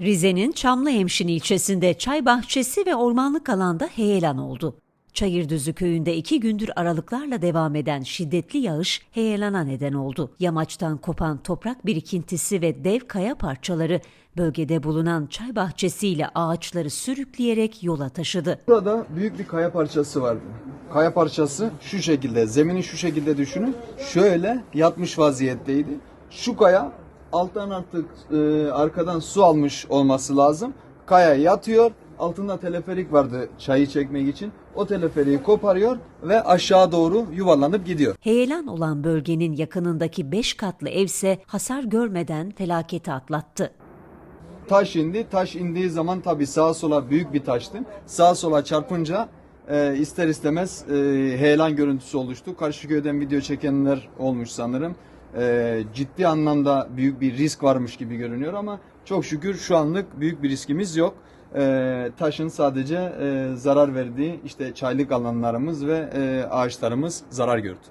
Rize'nin Çamlıhemşin ilçesinde çay bahçesi ve ormanlık alanda heyelan oldu. Çayırdüzü köyünde iki gündür aralıklarla devam eden şiddetli yağış heyelana neden oldu. Yamaçtan kopan toprak birikintisi ve dev kaya parçaları bölgede bulunan çay bahçesiyle ağaçları sürükleyerek yola taşıdı. Burada büyük bir kaya parçası vardı. Kaya parçası şu şekilde, zemini şu şekilde düşünün. Şöyle yatmış vaziyetteydi. Şu kaya alttan artık e, arkadan su almış olması lazım. Kaya yatıyor. Altında teleferik vardı çayı çekmek için. O teleferiği koparıyor ve aşağı doğru yuvarlanıp gidiyor. Heyelan olan bölgenin yakınındaki 5 katlı evse hasar görmeden felaketi atlattı. Taş indi. Taş indiği zaman tabii sağa sola büyük bir taştı. Sağa sola çarpınca e, ister istemez e, heyelan görüntüsü oluştu. Karşı köyden video çekenler olmuş sanırım. E, ciddi anlamda büyük bir risk varmış gibi görünüyor ama çok şükür şu anlık büyük bir riskimiz yok. E, taşın sadece e, zarar verdiği işte çaylık alanlarımız ve e, ağaçlarımız zarar gördü.